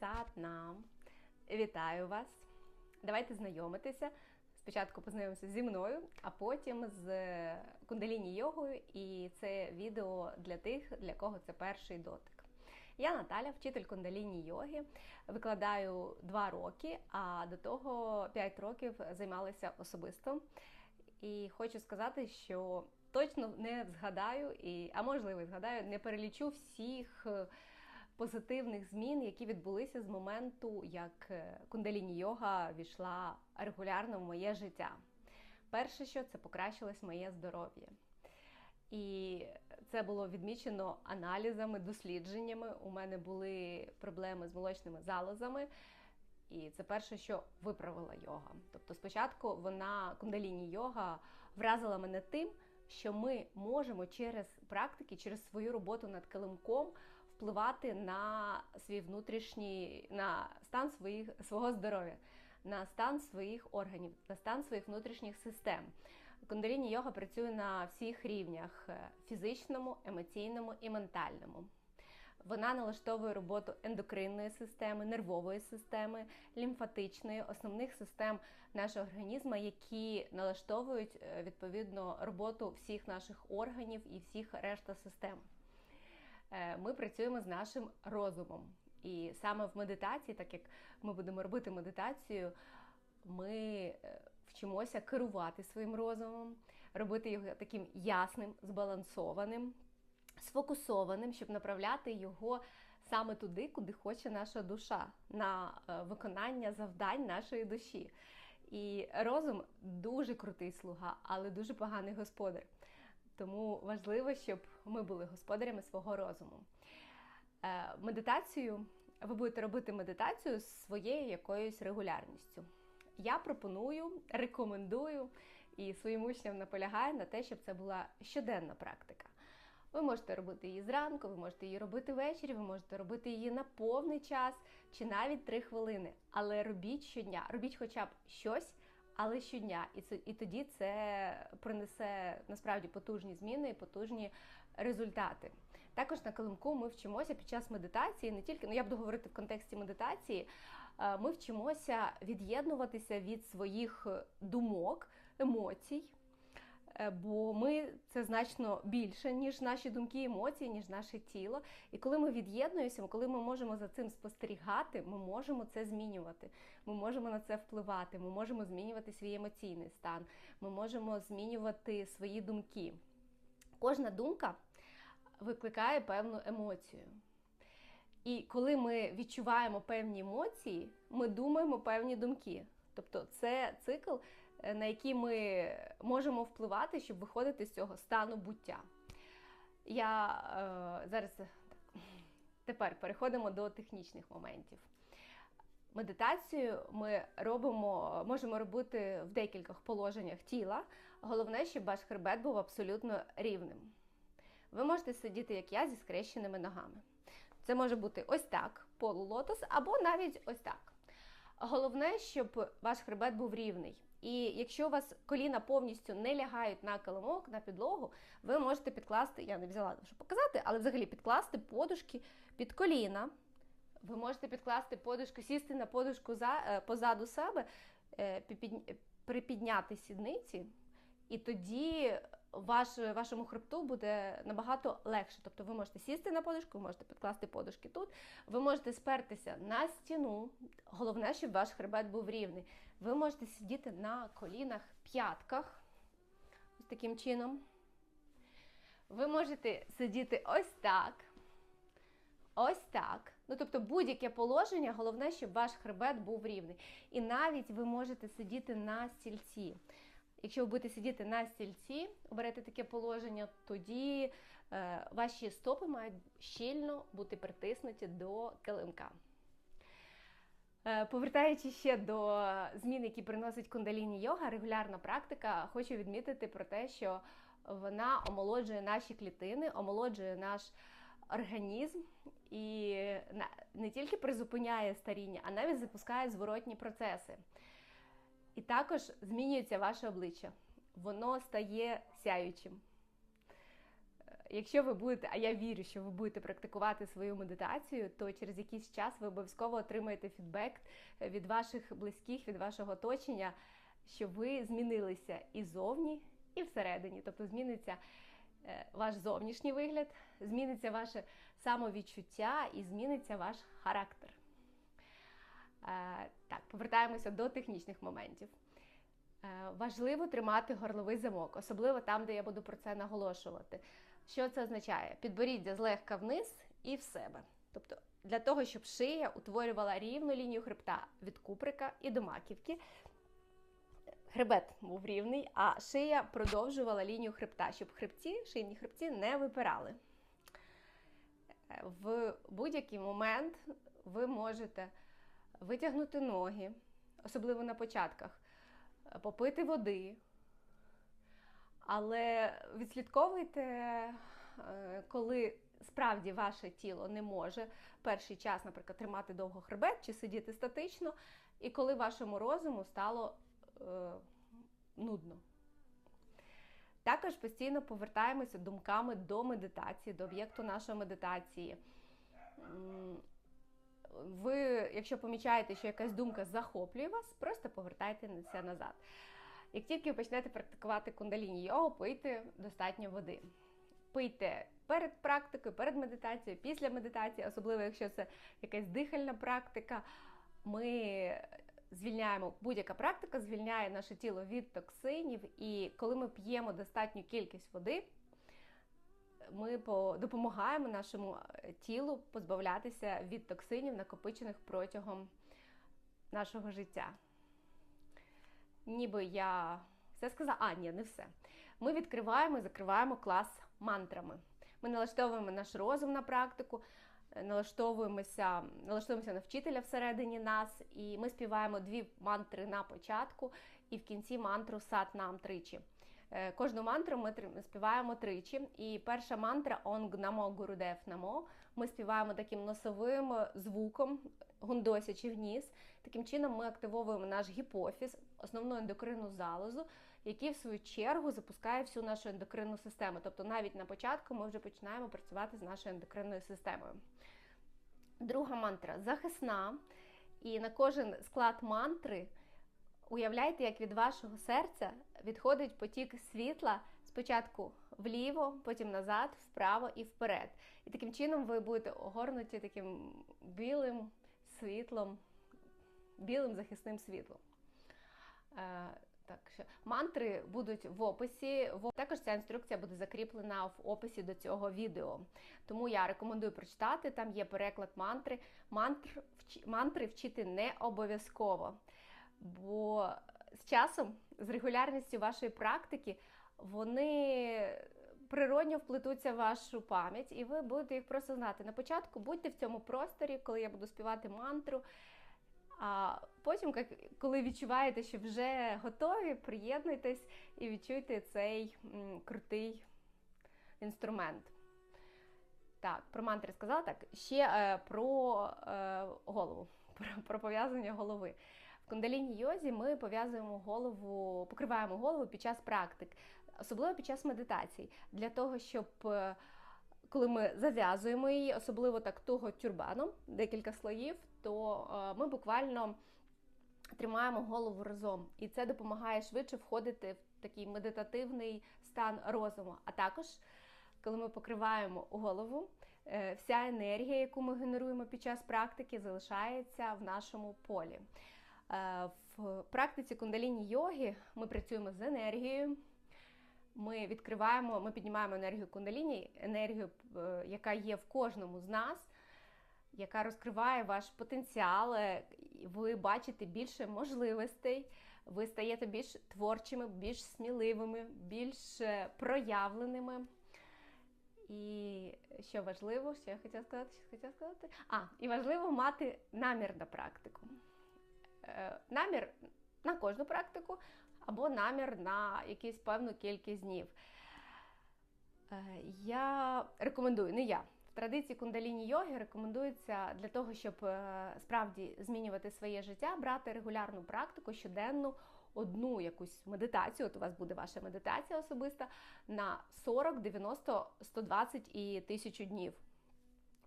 Сатнам! Вітаю вас! Давайте знайомитися. Спочатку познайомимося зі мною, а потім з кундаліні йогою. І це відео для тих, для кого це перший дотик. Я Наталя, вчитель кундаліні йоги, викладаю 2 роки, а до того 5 років займалася особисто. І хочу сказати, що точно не згадаю, і, а можливо, згадаю, не перелічу всіх позитивних змін, які відбулися з моменту, як е, кундаліні йога війшла регулярно в моє життя. Перше, що це покращилось моє здоров'я. І це було відмічено аналізами, дослідженнями. У мене були проблеми з молочними залозами. І це перше, що виправила йога. Тобто, спочатку вона кундаліні йога вразила мене тим, що ми можемо через практики, через свою роботу над килимком впливати на свій внутрішній на стан своїх свого здоров'я, на стан своїх органів, на стан своїх внутрішніх систем. Кундаліні йога працює на всіх рівнях е, фізичному, емоційному і ментальному. Вона налаштовує роботу ендокринної системи, нервової системи, лімфатичної, основних систем нашого організму, які налаштовують е, відповідно роботу всіх наших органів і всіх решта систем. Е, ми працюємо з нашим розумом. І саме в медитації, так як ми будемо робити медитацію, ми е, вчимося керувати своїм розумом, робити його таким ясним, збалансованим, сфокусованим, щоб направляти його саме туди, куди хоче наша душа, на е, виконання завдань нашої душі. І розум дуже крутий слуга, але дуже поганий господар. Тому важливо, щоб ми були господарями свого розуму. Е, медитацію ви будете робити медитацію з своєю якоюсь регулярністю. Я пропоную, рекомендую і своїм учням наполягаю на те, щоб це була щоденна практика. Ви можете робити її зранку, ви можете її робити ввечері, ви можете робити її на повний час чи навіть 3 хвилини. Але робіть щодня, робіть хоча б щось, але щодня, і це і тоді це принесе насправді потужні зміни і потужні результати. Також на килимку ми вчимося під час медитації, не тільки ну я буду говорити в контексті медитації. Е, ми вчимося від'єднуватися від своїх думок, емоцій. Е, бо ми це значно більше, ніж наші думки, емоції, ніж наше тіло. І коли ми від'єднуємося, коли ми можемо за цим спостерігати, ми можемо це змінювати. Ми можемо на це впливати, ми можемо змінювати свій емоційний стан, ми можемо змінювати свої думки. Кожна думка викликає певну емоцію. І коли ми відчуваємо певні емоції, ми думаємо певні думки. Тобто це цикл, на який ми можемо впливати, щоб виходити з цього стану буття. Я е, зараз так, тепер переходимо до технічних моментів. Медитацію ми робимо, можемо робити в декількох положеннях тіла. Головне, щоб ваш хребет був абсолютно рівним. Ви можете сидіти, як я, зі скрещеними ногами. Це може бути ось так, полулотос, або навіть ось так. Головне, щоб ваш хребет був рівний. І якщо у вас коліна повністю не лягають на килимок, на підлогу, ви можете підкласти, я не взяла, щоб показати, але взагалі підкласти подушки під коліна. Ви можете підкласти подушку, сісти на подушку за, е, позаду себе, е, припідняти сідниці, і тоді ваш, вашому хребту буде набагато легше. Тобто ви можете сісти на подушку, ви можете підкласти подушки тут, ви можете спертися на стіну. Головне, щоб ваш хребет був рівний. Ви можете сидіти на колінах, п'ятках, ось таким чином. Ви можете сидіти ось так. Ось так. Ну, тобто, будь-яке положення, головне, щоб ваш хребет був рівний. І навіть ви можете сидіти на стільці. Якщо ви будете сидіти на стільці, оберете таке положення, тоді е, ваші стопи мають щільно бути притиснуті до килимка. Е, повертаючись ще до змін, які приносить кундаліні йога, регулярна практика, хочу відмітити про те, що вона омолоджує наші клітини, омолоджує наш організм і не тільки призупиняє старіння, а навіть запускає зворотні процеси. І також змінюється ваше обличчя. Воно стає сяючим. якщо ви будете, а я вірю, що ви будете практикувати свою медитацію, то через якийсь час ви обов'язково отримаєте фідбек від ваших близьких, від вашого оточення, що ви змінилися і зовні, і всередині. Тобто зміниться е, ваш зовнішній вигляд, зміниться ваше самовідчуття і зміниться ваш характер. Е, так, повертаємося до технічних моментів. Е, важливо тримати горловий замок, особливо там, де я буду про це наголошувати. Що це означає? Підборіддя злегка вниз і в себе. Тобто, для того, щоб шия утворювала рівну лінію хребта від куприка і до маківки. Хребет був рівний, а шия продовжувала лінію хребта, щоб хребці, шийні хребці не випирали. Е, в будь-який момент ви можете витягнути ноги, особливо на початках, попити води. Але відслідковуйте, е, коли справді ваше тіло не може перший час, наприклад, тримати довго хребет чи сидіти статично, і коли вашому розуму стало е, нудно. Також постійно повертаємося думками до медитації, до об'єкту нашої медитації. Ви, якщо помічаєте, що якась думка захоплює вас, просто повертайтеся назад. Як тільки ви почнете практикувати кундаліні йогу, пийте достатньо води. Пийте перед практикою, перед медитацією, після медитації, особливо якщо це якась дихальна практика, ми звільняємо будь-яка практика, звільняє наше тіло від токсинів, і коли ми п'ємо достатню кількість води, ми допомагаємо нашому е, тілу позбавлятися від токсинів, накопичених протягом нашого життя. Ніби я все сказала, а ні, не все. Ми відкриваємо і закриваємо клас мантрами. Ми налаштовуємо наш розум на практику, е, налаштовуємося, налаштовуємося на вчителя всередині нас, і ми співаємо дві мантри на початку і в кінці мантру сат нам тричі. Е, кожну мантру ми співаємо тричі. І перша мантра Онг Намо Гурудев Намо. Ми співаємо таким носовим звуком, гундосячи вниз. Таким чином ми активовуємо наш гіпофіз, основну ендокринну залозу, який в свою чергу запускає всю нашу ендокринну систему. Тобто навіть на початку ми вже починаємо працювати з нашою ендокринною системою. Друга мантра захисна. І на кожен склад мантри уявляйте, як від вашого серця відходить потік світла спочатку вліво, потім назад, вправо і вперед. І таким чином ви будете огорнуті таким білим світлом, білим захисним світлом. Е, так що мантри будуть в описі. Також ця інструкція буде закріплена в описі до цього відео. Тому я рекомендую прочитати. Там є переклад мантри. Мантр, Мантри вчити не обов'язково. Бо з часом, з регулярністю вашої практики, вони природньо вплетуться в вашу пам'ять, і ви будете їх просто знати. На початку будьте в цьому просторі, коли я буду співати мантру. А потім, коли відчуваєте, що вже готові, приєднуйтесь і відчуйте цей крутий інструмент. Так, про мантри сказала так. Ще е, про е, голову, про, про пов'язання голови. В кундаліні йозі ми пов'язуємо голову, покриваємо голову під час практик, особливо під час медитацій, для того, щоб е, коли ми зав'язуємо її, особливо так того тюрбаном, декілька слоїв, то е, ми буквально тримаємо голову разом, і це допомагає швидше входити в такий медитативний стан розуму. А також, коли ми покриваємо голову, е, вся енергія, яку ми генеруємо під час практики, залишається в нашому полі. Е, в практиці кундаліні йоги ми працюємо з енергією. Ми відкриваємо, ми піднімаємо енергію кундаліні, енергію, е, яка є в кожному з нас, яка розкриває ваш потенціал. Е, ви бачите більше можливостей, ви стаєте більш творчими, більш сміливими, більш проявленими. І що важливо, що я хотіла сказати, що хотіла сказати? А, і важливо мати намір на практику. Е, намір на кожну практику або намір на якусь певну кількість днів. Е, я рекомендую, не я. В традиції кундаліні йоги рекомендується для того, щоб е, справді змінювати своє життя, брати регулярну практику щоденну одну якусь медитацію, от у вас буде ваша медитація особиста на 40, 90, 120 і 1000 днів.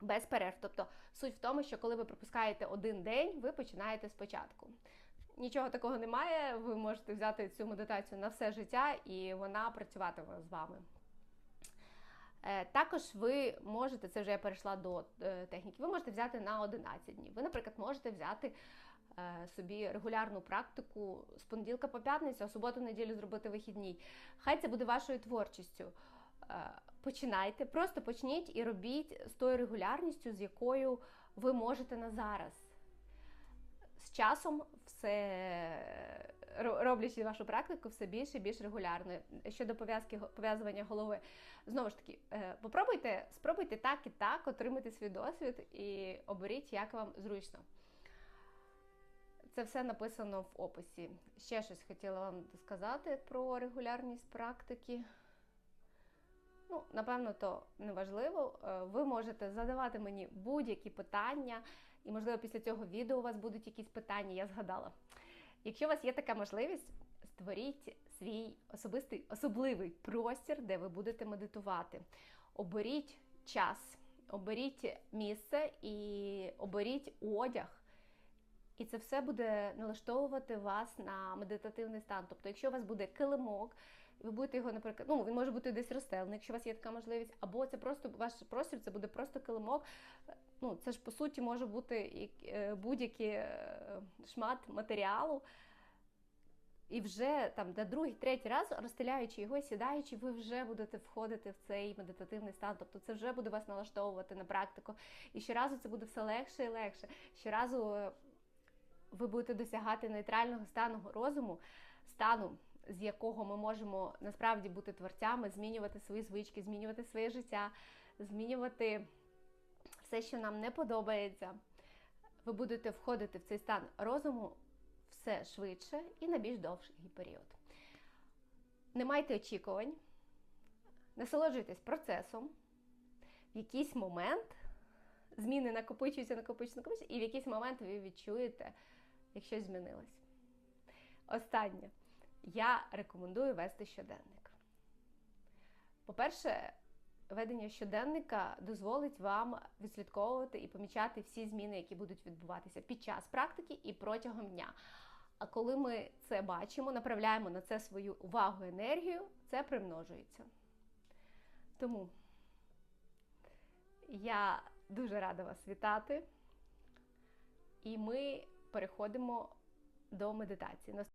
Без перерв. Тобто суть в тому, що коли ви пропускаєте один день, ви починаєте спочатку. Нічого такого немає, ви можете взяти цю медитацію на все життя, і вона працюватиме з вами. Е, Також ви можете, це вже я перейшла до е, техніки, ви можете взяти на 11 днів. Ви, наприклад, можете взяти е, собі регулярну практику з понеділка по п'ятницю, а суботу, неділю зробити вихідній. Хай це буде вашою творчістю. Е, Починайте, просто почніть і робіть з тою регулярністю, з якою ви можете на зараз. З часом все роблячи вашу практику все більш і більш регулярною. Щодо пов'язки пов'язування голови, знову ж таки, е, попробуйте, спробуйте так і так, отримати свій досвід і оберіть, як вам зручно. Це все написано в описі. Ще щось хотіла вам сказати про регулярність практики. Ну, напевно, то не важливо. Е, Ви можете задавати мені будь-які питання, і, можливо, після цього відео у вас будуть якісь питання, я згадала. Якщо у вас є така можливість, створіть свій особистий особливий простір, де ви будете медитувати. Оберіть час, оберіть місце і оберіть одяг. І це все буде налаштовувати вас на медитативний стан. Тобто, якщо у вас буде килимок, ви будете його, наприклад, ну він може бути десь розстелений, якщо у вас є така можливість, або це просто ваш простір, це буде просто килимок. Ну, це ж по суті може бути е, будь-який е, шмат матеріалу. І вже там на другий, третій раз, розстеляючи його, сідаючи, ви вже будете входити в цей медитативний стан. Тобто це вже буде вас налаштовувати на практику. І щоразу це буде все легше і легше. Щоразу е, ви будете досягати нейтрального стану розуму, стану, з якого ми можемо насправді бути творцями, змінювати свої звички, змінювати своє життя, змінювати все, що нам не подобається. Ви будете входити в цей стан розуму все швидше і на більш довший період. Не майте очікувань, насолоджуйтесь процесом. В якийсь момент зміни накопичуються, накопичуються, накопичуються, і в якийсь момент ви відчуєте, як щось змінилось. Останнє. Я рекомендую вести щоденник. По-перше, ведення щоденника дозволить вам відслідковувати і помічати всі зміни, які будуть відбуватися під час практики і протягом дня. А коли ми це бачимо, направляємо на це свою увагу енергію, це примножується. Тому я дуже рада вас вітати. І ми переходимо до медитації.